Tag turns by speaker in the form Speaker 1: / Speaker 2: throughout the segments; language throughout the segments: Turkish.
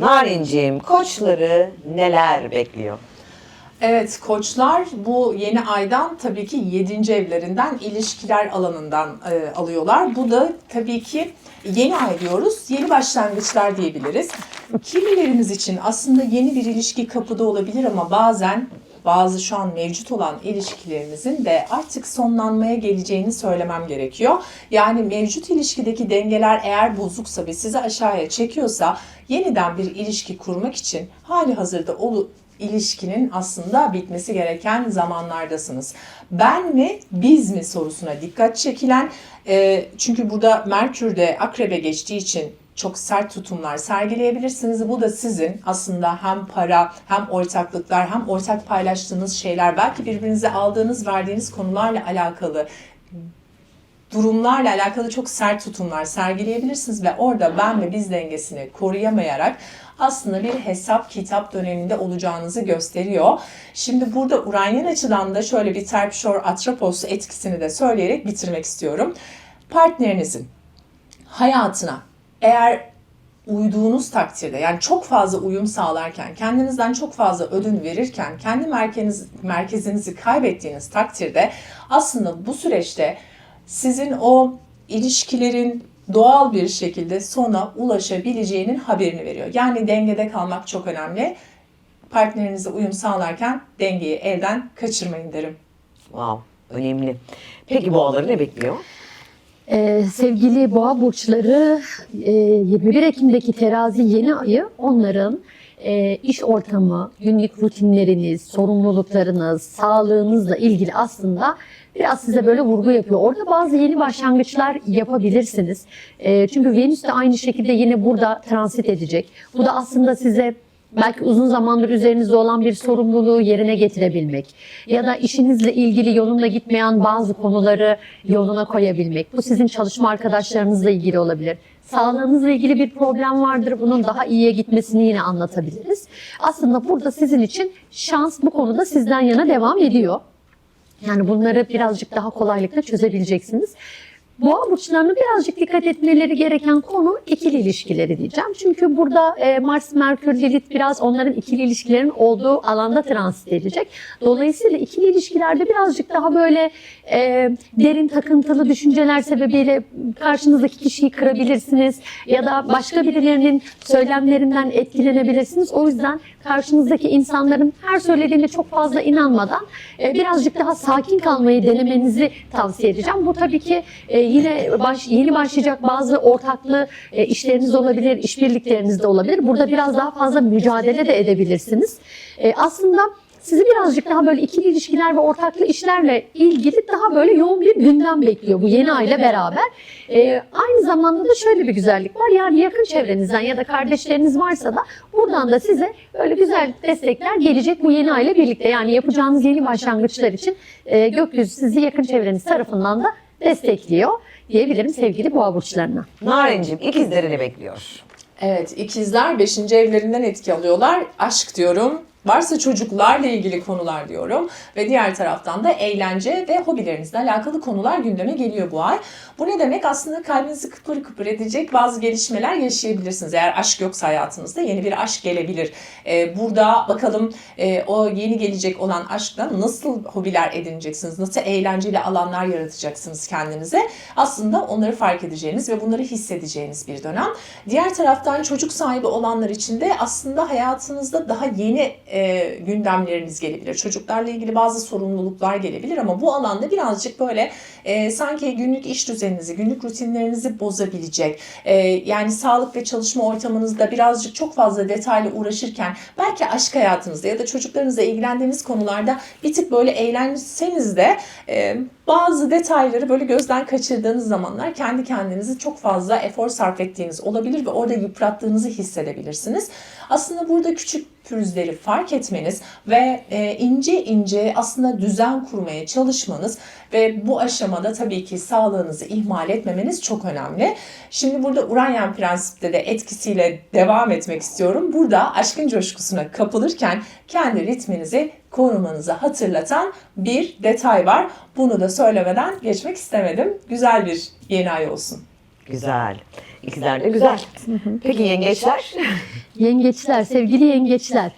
Speaker 1: Narinciğim koçları neler bekliyor?
Speaker 2: Evet koçlar bu yeni aydan tabii ki 7. evlerinden ilişkiler alanından e, alıyorlar. Bu da tabii ki yeni ay diyoruz. Yeni başlangıçlar diyebiliriz. Kimilerimiz için aslında yeni bir ilişki kapıda olabilir ama bazen bazı şu an mevcut olan ilişkilerimizin de artık sonlanmaya geleceğini söylemem gerekiyor. Yani mevcut ilişkideki dengeler eğer bozuksa ve sizi aşağıya çekiyorsa yeniden bir ilişki kurmak için hali hazırda olu, ilişkinin aslında bitmesi gereken zamanlardasınız. Ben mi biz mi sorusuna dikkat çekilen e, çünkü burada Merkür de akrebe geçtiği için çok sert tutumlar sergileyebilirsiniz. Bu da sizin aslında hem para hem ortaklıklar hem ortak paylaştığınız şeyler belki birbirinize aldığınız verdiğiniz konularla alakalı durumlarla alakalı çok sert tutumlar sergileyebilirsiniz ve orada ben ve biz dengesini koruyamayarak aslında bir hesap kitap döneminde olacağınızı gösteriyor. Şimdi burada Uranyen açıdan da şöyle bir Terpşor Atropos etkisini de söyleyerek bitirmek istiyorum. Partnerinizin hayatına eğer uyduğunuz takdirde yani çok fazla uyum sağlarken, kendinizden çok fazla ödün verirken, kendi merkeziniz, merkezinizi kaybettiğiniz takdirde aslında bu süreçte sizin o ilişkilerin doğal bir şekilde sona ulaşabileceğinin haberini veriyor. Yani dengede kalmak çok önemli. Partnerinize uyum sağlarken dengeyi elden kaçırmayın derim.
Speaker 1: Wow, önemli. Peki boğaları ne bekliyor?
Speaker 3: Ee, sevgili boğa burçları e, 21 Ekim'deki terazi yeni ayı onların e, iş ortamı, günlük rutinleriniz, sorumluluklarınız, sağlığınızla ilgili aslında biraz size böyle vurgu yapıyor. Orada bazı yeni başlangıçlar yapabilirsiniz. E, çünkü Venüs de aynı şekilde yine burada transit edecek. Bu da aslında size belki uzun zamandır üzerinizde olan bir sorumluluğu yerine getirebilmek ya da işinizle ilgili yolunda gitmeyen bazı konuları yoluna koyabilmek. Bu sizin çalışma arkadaşlarınızla ilgili olabilir. Sağlığınızla ilgili bir problem vardır. Bunun daha iyiye gitmesini yine anlatabiliriz. Aslında burada sizin için şans bu konuda sizden yana devam ediyor. Yani bunları birazcık daha kolaylıkla çözebileceksiniz. Boğa burçlarının birazcık dikkat etmeleri gereken konu ikili ilişkileri diyeceğim. Çünkü burada e, Mars, Merkür, Lilith biraz onların ikili ilişkilerin olduğu alanda transit edecek. Dolayısıyla ikili ilişkilerde birazcık daha böyle e, derin takıntılı düşünceler sebebiyle karşınızdaki kişiyi kırabilirsiniz ya da başka birilerinin söylemlerinden etkilenebilirsiniz. O yüzden karşınızdaki insanların her söylediğine çok fazla inanmadan e, birazcık daha sakin kalmayı denemenizi tavsiye edeceğim. Bu tabii ki e, yine baş, yeni başlayacak bazı ortaklı e, işleriniz olabilir, işbirlikleriniz de olabilir. Burada biraz daha fazla mücadele de edebilirsiniz. E, aslında sizi birazcık daha böyle ikili ilişkiler ve ortaklı işlerle ilgili daha böyle yoğun bir gündem bekliyor bu yeni ayla beraber. Ee, aynı zamanda da şöyle bir güzellik var. Yani yakın çevrenizden ya da kardeşleriniz varsa da buradan da size böyle güzel destekler gelecek bu yeni ayla birlikte. Yani yapacağınız yeni başlangıçlar için e, gökyüzü sizi yakın çevreniz tarafından da destekliyor diyebilirim sevgili boğa burçlarına.
Speaker 1: Narinciğim ikizleri ne bekliyor?
Speaker 2: Evet, ikizler 5. evlerinden etki alıyorlar. Aşk diyorum. Varsa çocuklarla ilgili konular diyorum. Ve diğer taraftan da eğlence ve hobilerinizle alakalı konular gündeme geliyor bu ay. Bu ne demek? Aslında kalbinizi kıpır kıpır edecek bazı gelişmeler yaşayabilirsiniz. Eğer aşk yoksa hayatınızda yeni bir aşk gelebilir. Ee, burada bakalım e, o yeni gelecek olan aşkla nasıl hobiler edineceksiniz? Nasıl eğlenceli alanlar yaratacaksınız kendinize? Aslında onları fark edeceğiniz ve bunları hissedeceğiniz bir dönem. Diğer taraftan çocuk sahibi olanlar için de aslında hayatınızda daha yeni e, gündemleriniz gelebilir. Çocuklarla ilgili bazı sorumluluklar gelebilir ama bu alanda birazcık böyle e, sanki günlük iş düzeninizi, günlük rutinlerinizi bozabilecek. E, yani sağlık ve çalışma ortamınızda birazcık çok fazla detaylı uğraşırken belki aşk hayatınızda ya da çocuklarınızla ilgilendiğiniz konularda bir tık böyle eğlenseniz de e, bazı detayları böyle gözden kaçırdığınız zamanlar kendi kendinizi çok fazla efor sarf ettiğiniz olabilir ve orada yıprattığınızı hissedebilirsiniz. Aslında burada küçük pürüzleri fark etmeniz ve e, ince ince aslında düzen kurmaya çalışmanız ve bu aşamada tabii ki sağlığınızı ihmal etmemeniz çok önemli. Şimdi burada Uranyen prensipte de etkisiyle devam etmek istiyorum. Burada aşkın coşkusuna kapılırken kendi ritminizi korumanızı hatırlatan bir detay var. Bunu da söylemeden geçmek istemedim. Güzel bir yeni ay olsun.
Speaker 1: Güzel. İkizler de güzel. Peki yengeçler?
Speaker 3: Yengeçler, sevgili yengeçler.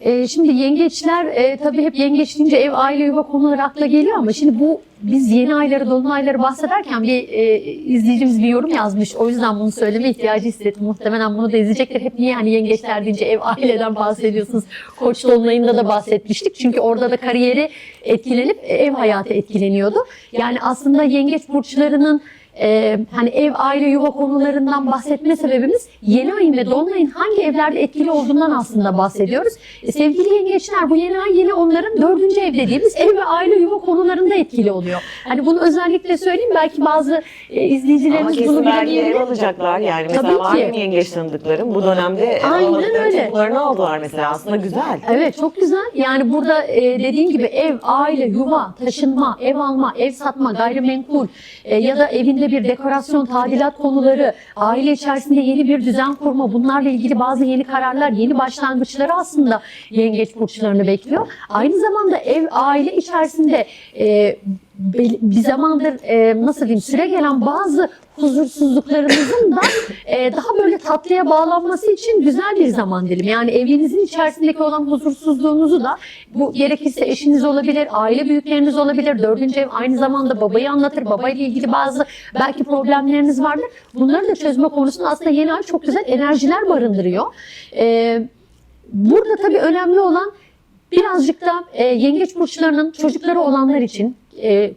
Speaker 3: Ee, şimdi yengeçler e, tabii hep yengeç deyince ev, aile, yuva konuları akla geliyor ama şimdi bu biz yeni ayları, dolunayları bahsederken bir e, izleyicimiz bir yorum yazmış. O yüzden bunu söyleme ihtiyacı hissettim. Muhtemelen bunu da izleyecekler. Hep niye hani yengeçler deyince ev, aileden bahsediyorsunuz? Koç dolunayında da bahsetmiştik. Çünkü orada da kariyeri etkilenip ev hayatı etkileniyordu. Yani aslında yengeç burçlarının e, hani ev, aile, yuva konularından bahsetme sebebimiz yeni ayın ve dolunayın hangi evlerde etkili olduğundan aslında bahsediyoruz. E, sevgili yengeçler bu yeni ay yine onların dördüncü ev dediğimiz ev ve aile, yuva konularında etkili oluyor. Hani bunu özellikle söyleyeyim belki bazı e,
Speaker 1: Ama
Speaker 3: izleyicilerimiz
Speaker 1: kesin
Speaker 3: bunu
Speaker 1: ev
Speaker 3: bilemeyebilir.
Speaker 1: alacaklar. Yani mesela
Speaker 3: Tabii
Speaker 1: var
Speaker 3: ki.
Speaker 1: benim yengeç tanıdıklarım bu dönemde
Speaker 3: Aynen
Speaker 1: alamadıkları
Speaker 3: öyle.
Speaker 1: tapularını aldılar mesela. Aslında güzel.
Speaker 3: Evet çok güzel. Yani burada e, dediğin gibi ev, aile, yuva, taşınma, ev alma, ev satma, gayrimenkul e, ya da evinde bir dekorasyon, tadilat konuları, aile içerisinde yeni bir düzen kurma, bunlarla ilgili bazı yeni kararlar, yeni başlangıçları aslında yengeç burçlarını bekliyor. Aynı zamanda ev, aile içerisinde e, bir zamandır e, nasıl diyeyim süre gelen bazı huzursuzluklarınızın da e, daha böyle tatlıya bağlanması için güzel bir zaman dilimi. Yani evliliğinizin içerisindeki olan huzursuzluğunuzu da bu gerekirse eşiniz olabilir, aile büyükleriniz olabilir, dördüncü ev aynı zamanda babayı anlatır, babayla ilgili bazı belki problemleriniz vardır. Bunları da çözme konusunda aslında yeni ay çok güzel enerjiler barındırıyor. E, burada tabii önemli olan birazcık da e, yengeç burçlarının çocukları olanlar için e,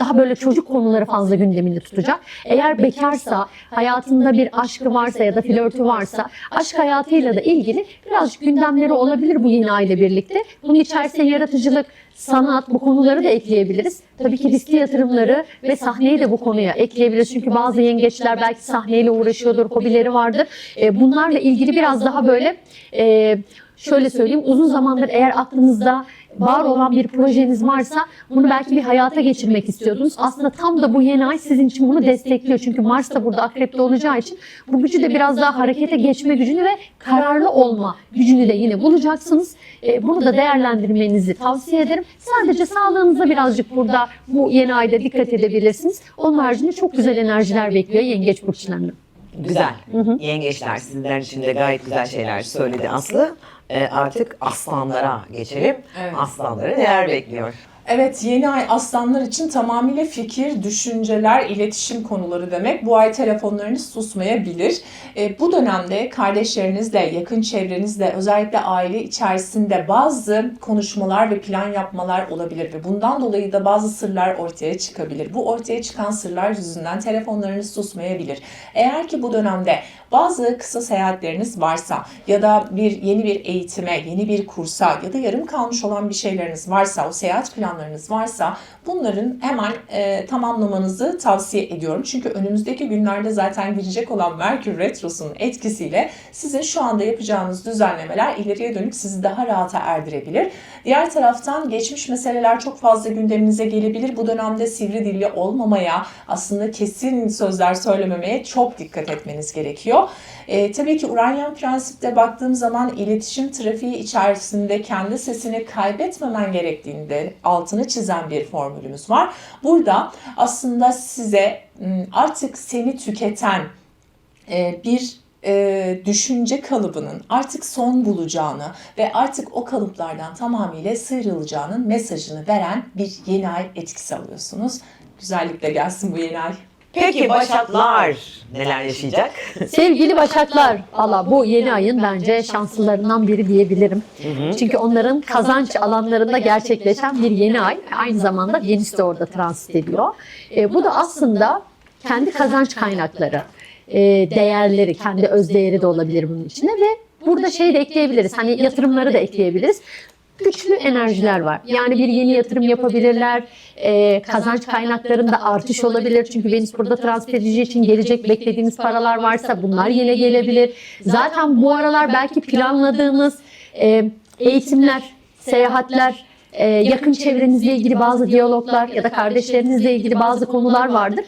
Speaker 3: daha böyle çocuk konuları fazla gündemini tutacak. Eğer bekarsa, hayatında bir aşkı varsa ya da flörtü varsa aşk hayatıyla da ilgili birazcık gündemleri olabilir bu yeni aile birlikte. Bunun içerisinde yaratıcılık, sanat bu konuları da ekleyebiliriz. Tabii ki riskli yatırımları ve sahneyi de bu konuya ekleyebiliriz. Çünkü bazı yengeçler belki sahneyle uğraşıyordur, hobileri vardır. E, bunlarla ilgili biraz daha böyle e, şöyle söyleyeyim uzun zamandır eğer aklınızda var olan bir projeniz varsa bunu belki bir hayata geçirmek istiyordunuz. Aslında tam da bu yeni ay sizin için bunu destekliyor. Çünkü Mars da burada akrepte olacağı için bu gücü de biraz daha harekete geçme gücünü ve kararlı olma gücünü de yine bulacaksınız. E, bunu da değerlendirmenizi tavsiye ederim. Sadece sağlığınıza birazcık burada bu yeni ayda dikkat edebilirsiniz. Onun haricinde çok güzel enerjiler bekliyor yengeç burçlarını.
Speaker 1: Güzel. Yengeçler sizler için de gayet güzel şeyler söyledi Aslı. Ee, artık aslanlara geçelim.
Speaker 2: Evet.
Speaker 1: Aslanları neler bekliyor?
Speaker 2: Evet yeni ay aslanlar için tamamıyla fikir, düşünceler, iletişim konuları demek. Bu ay telefonlarınız susmayabilir. E, bu dönemde kardeşlerinizle, yakın çevrenizle, özellikle aile içerisinde bazı konuşmalar ve plan yapmalar olabilir ve bundan dolayı da bazı sırlar ortaya çıkabilir. Bu ortaya çıkan sırlar yüzünden telefonlarınız susmayabilir. Eğer ki bu dönemde bazı kısa seyahatleriniz varsa ya da bir yeni bir eğitime, yeni bir kursa ya da yarım kalmış olan bir şeyleriniz varsa, o seyahat planlarınız varsa bunların hemen e, tamamlamanızı tavsiye ediyorum. Çünkü önümüzdeki günlerde zaten girecek olan Merkür Retrosu'nun etkisiyle sizin şu anda yapacağınız düzenlemeler ileriye dönük sizi daha rahata erdirebilir. Diğer taraftan geçmiş meseleler çok fazla gündeminize gelebilir. Bu dönemde sivri dilli olmamaya, aslında kesin sözler söylememeye çok dikkat etmeniz gerekiyor. E, tabii ki Uranyen prensipte baktığım zaman iletişim trafiği içerisinde kendi sesini kaybetmemen gerektiğini de altını çizen bir formülümüz var. Burada aslında size m, artık seni tüketen e, bir e, düşünce kalıbının artık son bulacağını ve artık o kalıplardan tamamıyla sıyrılacağının mesajını veren bir yeni ay etkisi alıyorsunuz. Güzellikle gelsin bu yeni ay.
Speaker 1: Peki Başaklar neler yaşayacak?
Speaker 3: Sevgili Başaklar, valla bu yeni ayın bence şanslılarından biri diyebilirim. Çünkü onların kazanç alanlarında gerçekleşen bir yeni ay. Aynı zamanda Venüs de orada transit ediyor. E, bu da aslında kendi kazanç kaynakları, e, değerleri, kendi öz değeri de olabilir bunun içine ve burada şey de ekleyebiliriz. Hani yatırımları da ekleyebiliriz güçlü enerjiler var. Yani bir yeni yatırım yapabilirler, e, kazanç kaynaklarında artış olabilir. Çünkü Venüs burada transit edeceği için gelecek beklediğiniz paralar varsa bunlar yine gelebilir. Zaten bu aralar belki planladığınız e, eğitimler, seyahatler, e, yakın çevrenizle ilgili bazı diyaloglar ya da kardeşlerinizle ilgili bazı konular vardır.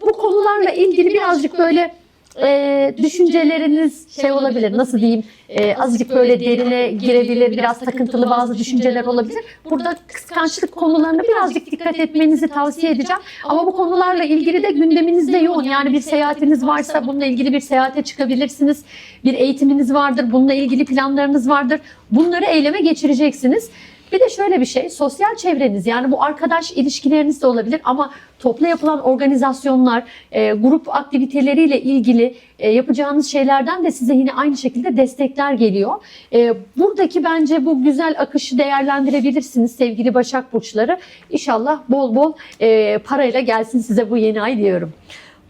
Speaker 3: Bu konularla ilgili birazcık böyle e, düşünceleriniz şey olabilir nasıl diyeyim e, azıcık böyle derine girebilir biraz takıntılı bazı düşünceler olabilir. Burada kıskançlık konularına birazcık dikkat etmenizi tavsiye edeceğim. Ama bu konularla ilgili de gündeminizde yoğun. Yani bir seyahatiniz varsa bununla ilgili bir seyahate çıkabilirsiniz. Bir eğitiminiz vardır, bununla ilgili planlarınız vardır. Bunları eyleme geçireceksiniz. Bir de şöyle bir şey, sosyal çevreniz yani bu arkadaş ilişkileriniz de olabilir ama toplu yapılan organizasyonlar, e, grup aktiviteleriyle ilgili e, yapacağınız şeylerden de size yine aynı şekilde destekler geliyor. E, buradaki bence bu güzel akışı değerlendirebilirsiniz sevgili Başak Burçları. İnşallah bol bol e, parayla gelsin size bu yeni ay diyorum.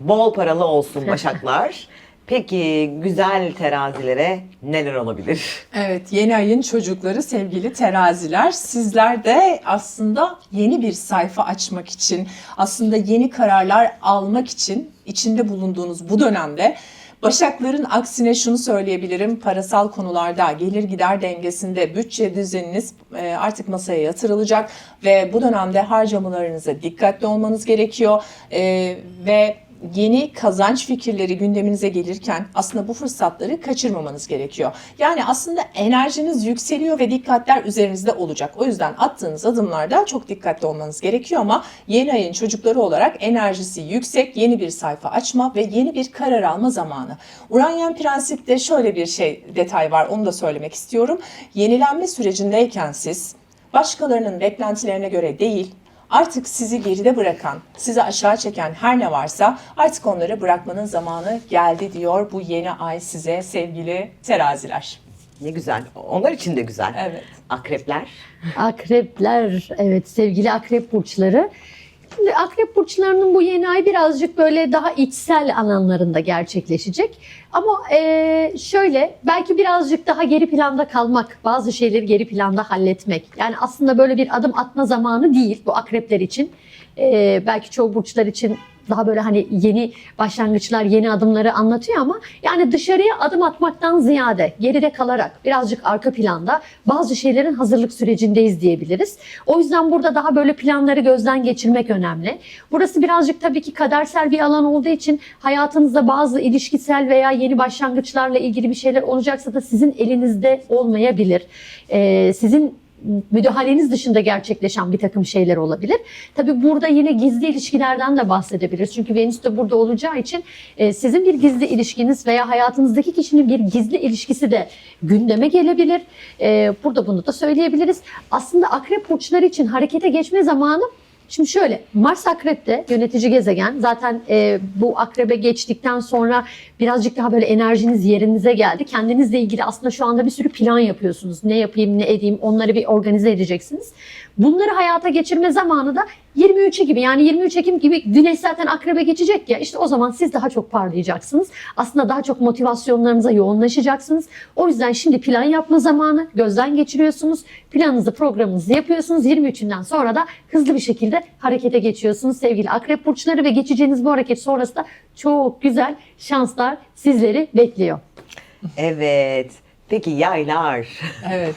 Speaker 1: Bol paralı olsun Başaklar. Peki güzel terazilere neler olabilir?
Speaker 2: Evet, yeni ayın çocukları sevgili teraziler. Sizler de aslında yeni bir sayfa açmak için, aslında yeni kararlar almak için içinde bulunduğunuz bu dönemde Başakların aksine şunu söyleyebilirim. Parasal konularda gelir gider dengesinde bütçe düzeniniz e, artık masaya yatırılacak ve bu dönemde harcamalarınıza dikkatli olmanız gerekiyor. E, ve yeni kazanç fikirleri gündeminize gelirken aslında bu fırsatları kaçırmamanız gerekiyor. Yani aslında enerjiniz yükseliyor ve dikkatler üzerinizde olacak. O yüzden attığınız adımlarda çok dikkatli olmanız gerekiyor ama yeni ayın çocukları olarak enerjisi yüksek yeni bir sayfa açma ve yeni bir karar alma zamanı. Uranyen prensipte şöyle bir şey detay var onu da söylemek istiyorum. Yenilenme sürecindeyken siz başkalarının beklentilerine göre değil Artık sizi geride bırakan, sizi aşağı çeken her ne varsa artık onları bırakmanın zamanı geldi diyor bu yeni ay size sevgili teraziler.
Speaker 1: Ne güzel. Onlar için de güzel.
Speaker 2: Evet.
Speaker 1: Akrepler.
Speaker 3: Akrepler, evet sevgili akrep burçları. Akrep burçlarının bu yeni ay birazcık böyle daha içsel alanlarında gerçekleşecek. Ama eee, şöyle belki birazcık daha geri planda kalmak, bazı şeyleri geri planda halletmek. Yani aslında böyle bir adım atma zamanı değil bu akrepler için. Eee, belki çoğu burçlar için daha böyle hani yeni başlangıçlar, yeni adımları anlatıyor ama yani dışarıya adım atmaktan ziyade geride kalarak birazcık arka planda bazı şeylerin hazırlık sürecindeyiz diyebiliriz. O yüzden burada daha böyle planları gözden geçirmek önemli. Burası birazcık tabii ki kadersel bir alan olduğu için hayatınızda bazı ilişkisel veya yeni başlangıçlarla ilgili bir şeyler olacaksa da sizin elinizde olmayabilir. Ee, sizin müdahaleniz dışında gerçekleşen bir takım şeyler olabilir. Tabii burada yine gizli ilişkilerden de bahsedebiliriz. Çünkü Venüs de burada olacağı için e, sizin bir gizli ilişkiniz veya hayatınızdaki kişinin bir gizli ilişkisi de gündeme gelebilir. E, burada bunu da söyleyebiliriz. Aslında akrep burçları için harekete geçme zamanı Şimdi şöyle Mars akrepte yönetici gezegen zaten e, bu akrebe geçtikten sonra birazcık daha böyle enerjiniz yerinize geldi. Kendinizle ilgili aslında şu anda bir sürü plan yapıyorsunuz. Ne yapayım ne edeyim onları bir organize edeceksiniz. Bunları hayata geçirme zamanı da 23 gibi yani 23 Ekim gibi güneş zaten akrebe geçecek ya işte o zaman siz daha çok parlayacaksınız. Aslında daha çok motivasyonlarınıza yoğunlaşacaksınız. O yüzden şimdi plan yapma zamanı gözden geçiriyorsunuz. Planınızı programınızı yapıyorsunuz. 23'ünden sonra da hızlı bir şekilde harekete geçiyorsunuz sevgili akrep burçları ve geçeceğiniz bu hareket sonrasında çok güzel şanslar sizleri bekliyor.
Speaker 1: Evet. Peki yaylar.
Speaker 2: Evet.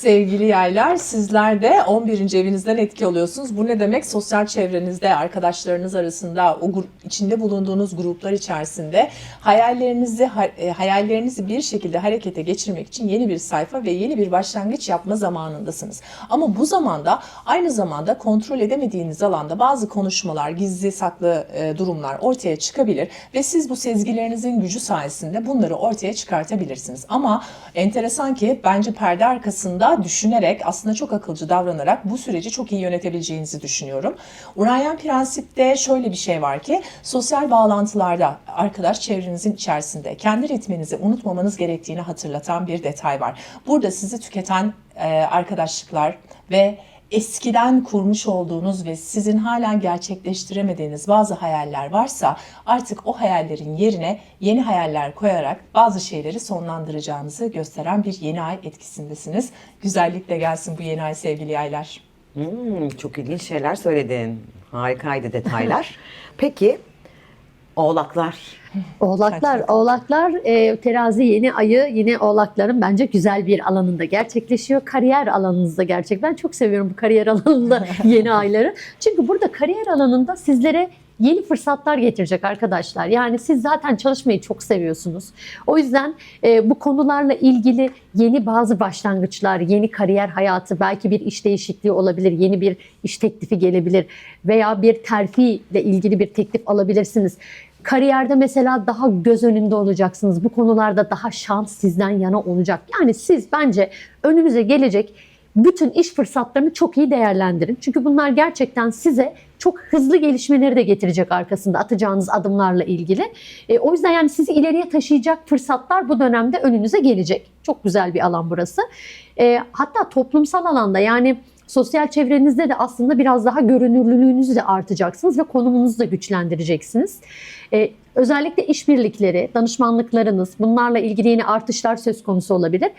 Speaker 2: Sevgili yaylar sizler de 11. evinizden etki alıyorsunuz. Bu ne demek? Sosyal çevrenizde, arkadaşlarınız arasında, o grup, içinde bulunduğunuz gruplar içerisinde hayallerinizi ha- e, hayallerinizi bir şekilde harekete geçirmek için yeni bir sayfa ve yeni bir başlangıç yapma zamanındasınız. Ama bu zamanda aynı zamanda kontrol edemediğiniz alanda bazı konuşmalar, gizli saklı e, durumlar ortaya çıkabilir ve siz bu sezgilerinizin gücü sayesinde bunları ortaya çıkartabilirsiniz. Ama enteresan ki bence perde arkasında düşünerek aslında çok akılcı davranarak bu süreci çok iyi yönetebileceğinizi düşünüyorum. Urayen prensipte şöyle bir şey var ki sosyal bağlantılarda arkadaş çevrenizin içerisinde kendi ritminizi unutmamanız gerektiğini hatırlatan bir detay var. Burada sizi tüketen arkadaşlıklar ve eskiden kurmuş olduğunuz ve sizin halen gerçekleştiremediğiniz bazı hayaller varsa artık o hayallerin yerine yeni hayaller koyarak bazı şeyleri sonlandıracağınızı gösteren bir yeni ay etkisindesiniz. Güzellikle gelsin bu yeni ay sevgili yaylar.
Speaker 1: Hmm, çok ilginç şeyler söyledin. Harikaydı detaylar. Peki oğlaklar.
Speaker 3: Oğlaklar, oğlaklar e, terazi yeni ayı yine oğlakların bence güzel bir alanında gerçekleşiyor. Kariyer alanınızda gerçek. Ben çok seviyorum bu kariyer alanında yeni ayları. Çünkü burada kariyer alanında sizlere yeni fırsatlar getirecek arkadaşlar. Yani siz zaten çalışmayı çok seviyorsunuz. O yüzden e, bu konularla ilgili yeni bazı başlangıçlar, yeni kariyer hayatı, belki bir iş değişikliği olabilir, yeni bir iş teklifi gelebilir veya bir terfi ile ilgili bir teklif alabilirsiniz. Kariyerde mesela daha göz önünde olacaksınız. Bu konularda daha şans sizden yana olacak. Yani siz bence önünüze gelecek bütün iş fırsatlarını çok iyi değerlendirin. Çünkü bunlar gerçekten size çok hızlı gelişmeleri de getirecek arkasında atacağınız adımlarla ilgili. E, o yüzden yani sizi ileriye taşıyacak fırsatlar bu dönemde önünüze gelecek. Çok güzel bir alan burası. E, hatta toplumsal alanda yani sosyal çevrenizde de aslında biraz daha görünürlülüğünüzü de artacaksınız ve konumunuzu da güçlendireceksiniz. E, özellikle işbirlikleri, danışmanlıklarınız bunlarla ilgili yeni artışlar söz konusu olabilir.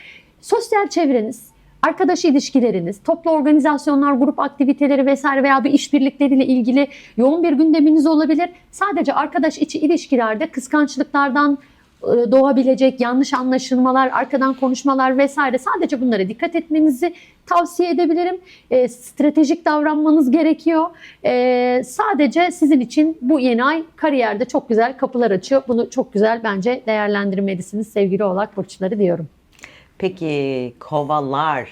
Speaker 3: Sosyal çevreniz, arkadaş ilişkileriniz, toplu organizasyonlar, grup aktiviteleri vesaire veya bir işbirlikleriyle ilgili yoğun bir gündeminiz olabilir. Sadece arkadaş içi ilişkilerde kıskançlıklardan e, doğabilecek yanlış anlaşılmalar, arkadan konuşmalar vesaire sadece bunlara dikkat etmenizi tavsiye edebilirim. E, stratejik davranmanız gerekiyor. E, sadece sizin için bu yeni ay kariyerde çok güzel kapılar açıyor. Bunu çok güzel bence değerlendirmelisiniz sevgili oğlak burçları diyorum.
Speaker 1: Peki kovalar.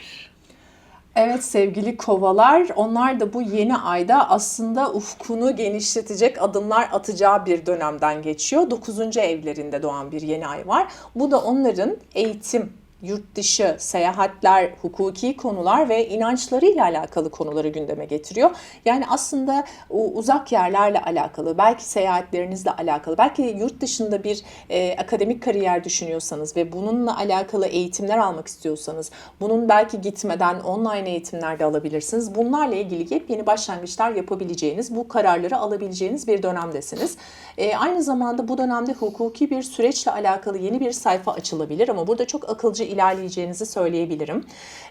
Speaker 2: Evet sevgili kovalar, onlar da bu yeni ayda aslında ufkunu genişletecek adımlar atacağı bir dönemden geçiyor. 9. evlerinde doğan bir yeni ay var. Bu da onların eğitim, yurt dışı, seyahatler, hukuki konular ve inançlarıyla alakalı konuları gündeme getiriyor. Yani aslında uzak yerlerle alakalı, belki seyahatlerinizle alakalı, belki yurt dışında bir e, akademik kariyer düşünüyorsanız ve bununla alakalı eğitimler almak istiyorsanız, bunun belki gitmeden online eğitimler de alabilirsiniz. Bunlarla ilgili yepyeni başlangıçlar yapabileceğiniz, bu kararları alabileceğiniz bir dönemdesiniz. E, aynı zamanda bu dönemde hukuki bir süreçle alakalı yeni bir sayfa açılabilir ama burada çok akılcı ilerleyeceğinizi söyleyebilirim.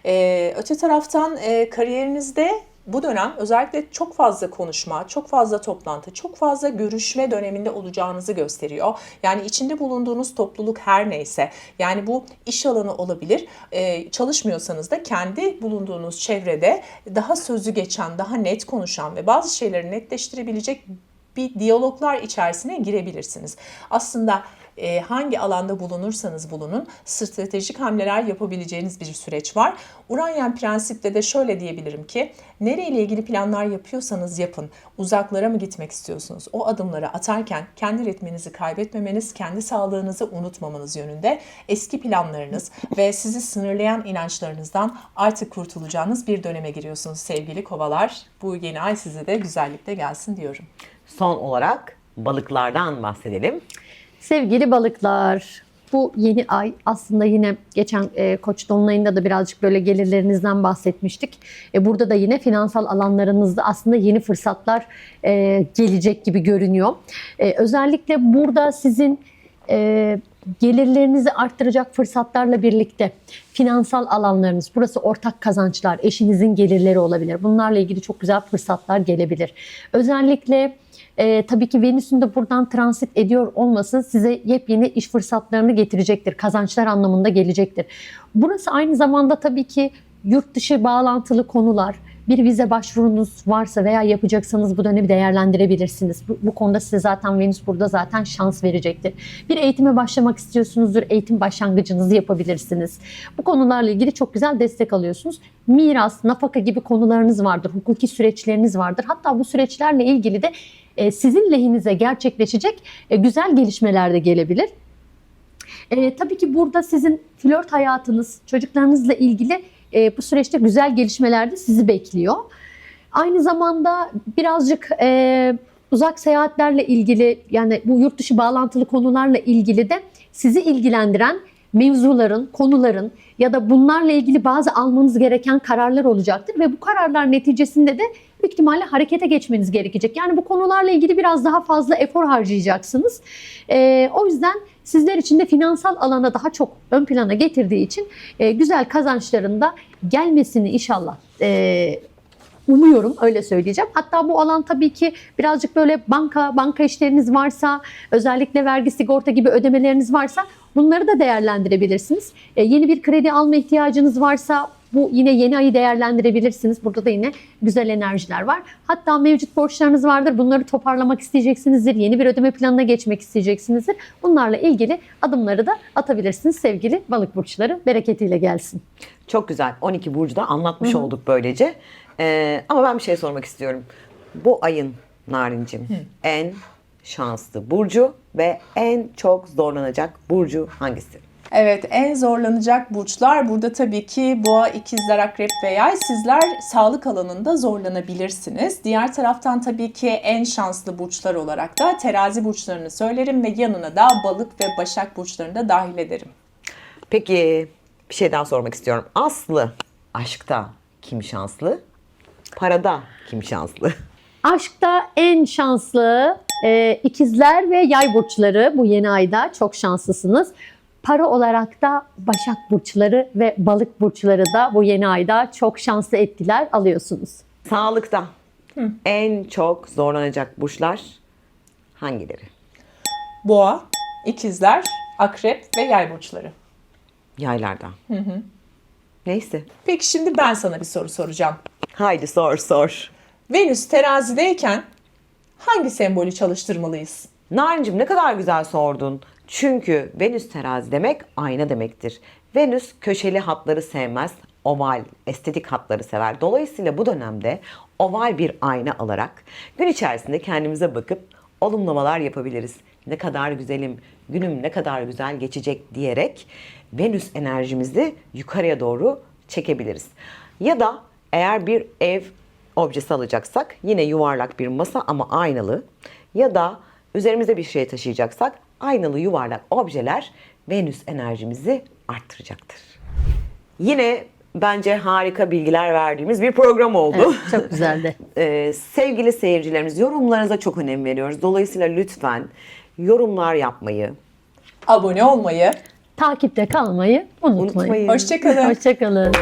Speaker 2: E, öte taraftan e, kariyerinizde bu dönem özellikle çok fazla konuşma, çok fazla toplantı, çok fazla görüşme döneminde olacağınızı gösteriyor. Yani içinde bulunduğunuz topluluk her neyse, yani bu iş alanı olabilir. Ee, çalışmıyorsanız da kendi bulunduğunuz çevrede daha sözü geçen, daha net konuşan ve bazı şeyleri netleştirebilecek bir diyaloglar içerisine girebilirsiniz. Aslında e, hangi alanda bulunursanız bulunun stratejik hamleler yapabileceğiniz bir süreç var. Uranyen prensiple de şöyle diyebilirim ki nereyle ilgili planlar yapıyorsanız yapın. Uzaklara mı gitmek istiyorsunuz? O adımları atarken kendi ritminizi kaybetmemeniz, kendi sağlığınızı unutmamanız yönünde eski planlarınız ve sizi sınırlayan inançlarınızdan artık kurtulacağınız bir döneme giriyorsunuz sevgili kovalar. Bu yeni ay size de güzellikle gelsin diyorum.
Speaker 1: Son olarak balıklardan bahsedelim.
Speaker 3: Sevgili balıklar, bu yeni ay aslında yine geçen e, Koç dolunayında da birazcık böyle gelirlerinizden bahsetmiştik. E, burada da yine finansal alanlarınızda aslında yeni fırsatlar e, gelecek gibi görünüyor. E, özellikle burada sizin e, gelirlerinizi arttıracak fırsatlarla birlikte finansal alanlarınız, burası ortak kazançlar, eşinizin gelirleri olabilir. Bunlarla ilgili çok güzel fırsatlar gelebilir. Özellikle e, tabii ki Venüs'ün de buradan transit ediyor olması size yepyeni iş fırsatlarını getirecektir. Kazançlar anlamında gelecektir. Burası aynı zamanda tabii ki yurt dışı bağlantılı konular, bir vize başvurunuz varsa veya yapacaksanız bu dönemi değerlendirebilirsiniz. Bu, bu konuda size zaten Venüs burada zaten şans verecektir. Bir eğitime başlamak istiyorsunuzdur, eğitim başlangıcınızı yapabilirsiniz. Bu konularla ilgili çok güzel destek alıyorsunuz. Miras, nafaka gibi konularınız vardır, hukuki süreçleriniz vardır. Hatta bu süreçlerle ilgili de sizin lehinize gerçekleşecek e, güzel gelişmeler de gelebilir. E, tabii ki burada sizin flört hayatınız, çocuklarınızla ilgili e, bu süreçte güzel gelişmeler de sizi bekliyor. Aynı zamanda birazcık e, uzak seyahatlerle ilgili yani bu yurt dışı bağlantılı konularla ilgili de sizi ilgilendiren mevzuların, konuların ya da bunlarla ilgili bazı almanız gereken kararlar olacaktır ve bu kararlar neticesinde de büyük ihtimalle harekete geçmeniz gerekecek. Yani bu konularla ilgili biraz daha fazla efor harcayacaksınız. Ee, o yüzden sizler için de finansal alana daha çok ön plana getirdiği için e, güzel kazançların da gelmesini inşallah e, umuyorum öyle söyleyeceğim. Hatta bu alan tabii ki birazcık böyle banka banka işleriniz varsa özellikle vergi sigorta gibi ödemeleriniz varsa Bunları da değerlendirebilirsiniz. E, yeni bir kredi alma ihtiyacınız varsa bu yine yeni ayı değerlendirebilirsiniz. Burada da yine güzel enerjiler var. Hatta mevcut borçlarınız vardır. Bunları toparlamak isteyeceksinizdir. Yeni bir ödeme planına geçmek isteyeceksinizdir. Bunlarla ilgili adımları da atabilirsiniz sevgili balık burçları. Bereketiyle gelsin.
Speaker 1: Çok güzel. 12 burcu da anlatmış olduk böylece. Ee, ama ben bir şey sormak istiyorum. Bu ayın Narincim en şanslı burcu ve en çok zorlanacak burcu hangisi?
Speaker 2: Evet en zorlanacak burçlar burada tabii ki boğa, ikizler, akrep ve yay. Sizler sağlık alanında zorlanabilirsiniz. Diğer taraftan tabii ki en şanslı burçlar olarak da terazi burçlarını söylerim ve yanına da balık ve başak burçlarını da dahil ederim.
Speaker 1: Peki bir şey daha sormak istiyorum. Aslı aşkta kim şanslı? Parada kim şanslı?
Speaker 3: Aşkta en şanslı e, ikizler ve yay burçları bu yeni ayda çok şanslısınız. Para olarak da Başak burçları ve Balık burçları da bu yeni ayda çok şanslı etkiler alıyorsunuz.
Speaker 1: Sağlıkta en çok zorlanacak burçlar hangileri?
Speaker 2: Boğa, ikizler, akrep ve yay burçları.
Speaker 1: Yaylarda. Neyse.
Speaker 2: Peki şimdi ben sana bir soru soracağım.
Speaker 1: Haydi sor sor.
Speaker 2: Venüs terazideyken hangi sembolü çalıştırmalıyız?
Speaker 1: Narincim ne kadar güzel sordun. Çünkü Venüs terazi demek ayna demektir. Venüs köşeli hatları sevmez, oval, estetik hatları sever. Dolayısıyla bu dönemde oval bir ayna alarak gün içerisinde kendimize bakıp olumlamalar yapabiliriz. Ne kadar güzelim, günüm ne kadar güzel geçecek diyerek Venüs enerjimizi yukarıya doğru çekebiliriz. Ya da eğer bir ev objesi alacaksak yine yuvarlak bir masa ama aynalı ya da üzerimize bir şey taşıyacaksak aynalı yuvarlak objeler Venüs enerjimizi arttıracaktır. Yine bence harika bilgiler verdiğimiz bir program oldu.
Speaker 3: Evet, çok güzeldi.
Speaker 1: Ee, sevgili seyircilerimiz yorumlarınıza çok önem veriyoruz. Dolayısıyla lütfen yorumlar yapmayı,
Speaker 2: Abone olmayı,
Speaker 3: Takipte kalmayı unutmayın.
Speaker 1: unutmayın.
Speaker 2: hoşçakalın.
Speaker 3: Hoşçakalın.